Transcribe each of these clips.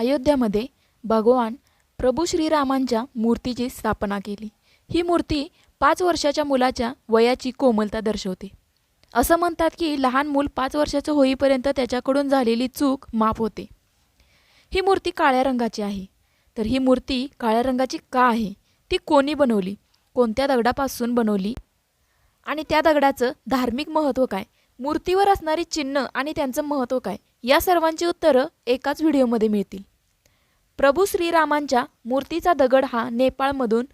अयोध्यामध्ये भगवान प्रभू श्रीरामांच्या मूर्तीची स्थापना केली. ही मूर्ती पाच वर्षाच्या मुलाच्या वयाची कोमलता दर्शवते. असं म्हणतात की लहान मूल पाच वर्षाचं होईपर्यंत त्याच्याकडून झालेली चूक माफ होते. ही मूर्ती काळ्या रंगाची आहे. तर ही मूर्ती काळ्या रंगाची का आहे? ती कोणी बनवली? कोणत्या दगडापासून बनवली? आणि त्या दगडाचं धार्मिक महत्त्व काय? मूर्तीवर असणारी चिन्ह आणि त्यांचं महत्त्व काय? या सर्वांची उत्तरं एकाच व्हिडिओमध्ये मिळतील. प्रभू श्रीरामांच्या मूर्तीचा दगड हा नेपाळमधून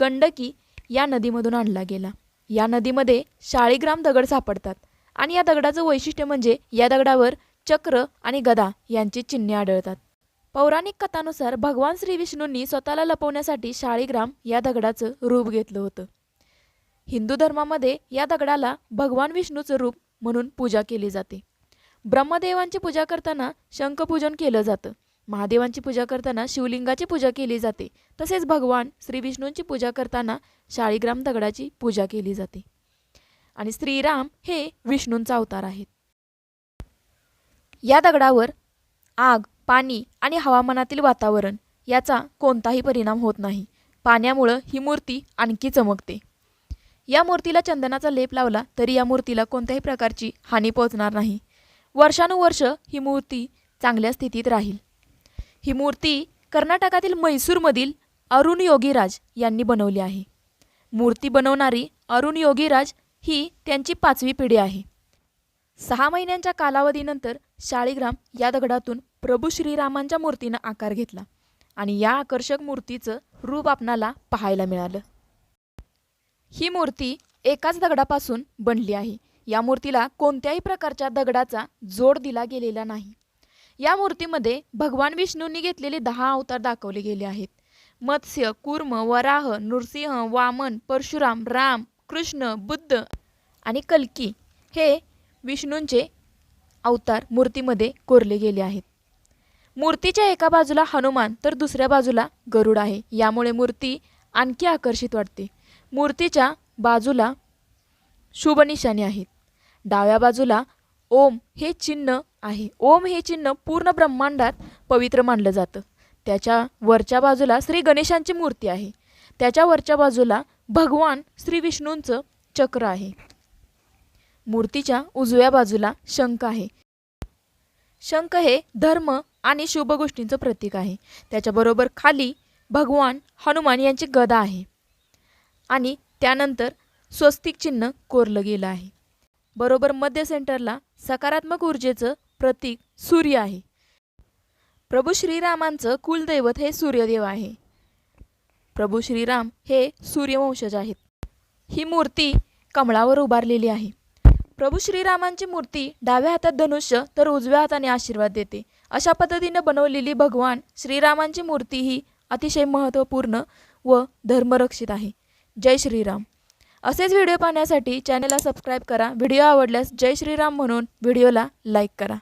गंडकी या नदीमधून आणला गेला. या नदीमध्ये शाळीग्राम दगड सापडतात आणि या दगडाचं वैशिष्ट्य म्हणजे या दगडावर चक्र आणि गदा यांची चिन्हे आढळतात. पौराणिक कथानुसार भगवान श्री विष्णूंनी स्वतःला लपवण्यासाठी शाळीग्राम या दगडाचं रूप घेतलं होतं. हिंदू धर्मामध्ये या दगडाला भगवान विष्णूचं रूप म्हणून पूजा केली जाते. ब्रह्मदेवांची पूजा करताना शंखपूजन केलं जातं. महादेवांची पूजा करताना शिवलिंगाची पूजा केली जाते. तसेच भगवान श्री विष्णूंची पूजा करताना शाळीग्राम दगडाची पूजा केली जाते. आणि श्रीराम हे विष्णूंचा अवतार आहेत. या दगडावर आग पाणी आणि हवामानातील वातावरण याचा कोणताही परिणाम होत नाही. पाण्यामुळं ही मूर्ती आणखी चमकते. या मूर्तीला चंदनाचा लेप लावला तरी या मूर्तीला कोणत्याही प्रकारची हानी पोहोचणार नाही. वर्षानुवर्ष ही मूर्ती चांगल्या स्थितीत राहील. ही मूर्ती कर्नाटकातील म्हैसूरमधील अरुण योगीराज यांनी बनवली आहे. मूर्ती बनवणारी अरुण योगीराज ही त्यांची पाचवी पिढी आहे. सहा महिन्यांच्या कालावधीनंतर शाळीग्राम या दगडातून प्रभू श्रीरामांच्या मूर्तीनं आकार घेतला आणि या आकर्षक मूर्तीचं रूप आपणाला पाहायला मिळालं. ही मूर्ती एकाच दगडापासून बनली आहे. या मूर्तीला कोणत्याही प्रकारच्या दगडाचा जोड दिला गेलेला नाही. या मूर्तीमध्ये भगवान विष्णूंनी घेतलेले दहा अवतार दाखवले गेले आहेत. मत्स्य कुर्म वराह नृसिंह वामन परशुराम राम कृष्ण बुद्ध आणि कल्की हे विष्णूंचे अवतार मूर्तीमध्ये कोरले गेले आहेत. मूर्तीच्या एका बाजूला हनुमान तर दुसऱ्या बाजूला गरुड आहे. यामुळे मूर्ती आणखी आकर्षित वाटते. मूर्तीच्या बाजूला शुभनिशाणी आहेत. डाव्या बाजूला ओम हे चिन्ह आहे. ओम हे चिन्ह पूर्ण ब्रह्मांडात पवित्र मानलं जातं. त्याच्या वरच्या बाजूला श्री गणेशांची मूर्ती आहे. त्याच्या वरच्या बाजूला भगवान श्री विष्णूंचं चक्र आहे. मूर्तीच्या उजव्या बाजूला शंख आहे. शंख हे धर्म आणि शुभ गोष्टींचं प्रतीक आहे. त्याच्याबरोबर खाली भगवान हनुमान यांची गदा आहे. आणि त्यानंतर स्वस्तिक चिन्ह कोरलं गेलं आहे. बरोबर मध्य सेंटरला सकारात्मक ऊर्जेचं प्रतीक सूर्य आहे. प्रभू श्रीरामांचं कुलदैवत हे सूर्यदेव आहे. प्रभू श्रीराम हे सूर्यवंशज आहेत. ही मूर्ती कमळावर उभारलेली आहे. प्रभू श्रीरामांची मूर्ती डाव्या हातात धनुष्य तर उजव्या हाताने आशीर्वाद देते. अशा पद्धतीनं बनवलेली भगवान श्रीरामांची मूर्ती ही अतिशय महत्त्वपूर्ण व धर्मरक्षित आहे. जय श्रीराम. असेच व्हिडिओ पाहण्यासाठी चॅनलला सबस्क्राईब करा. व्हिडिओ आवडल्यास जय श्रीराम म्हणून व्हिडिओला लाईक करा.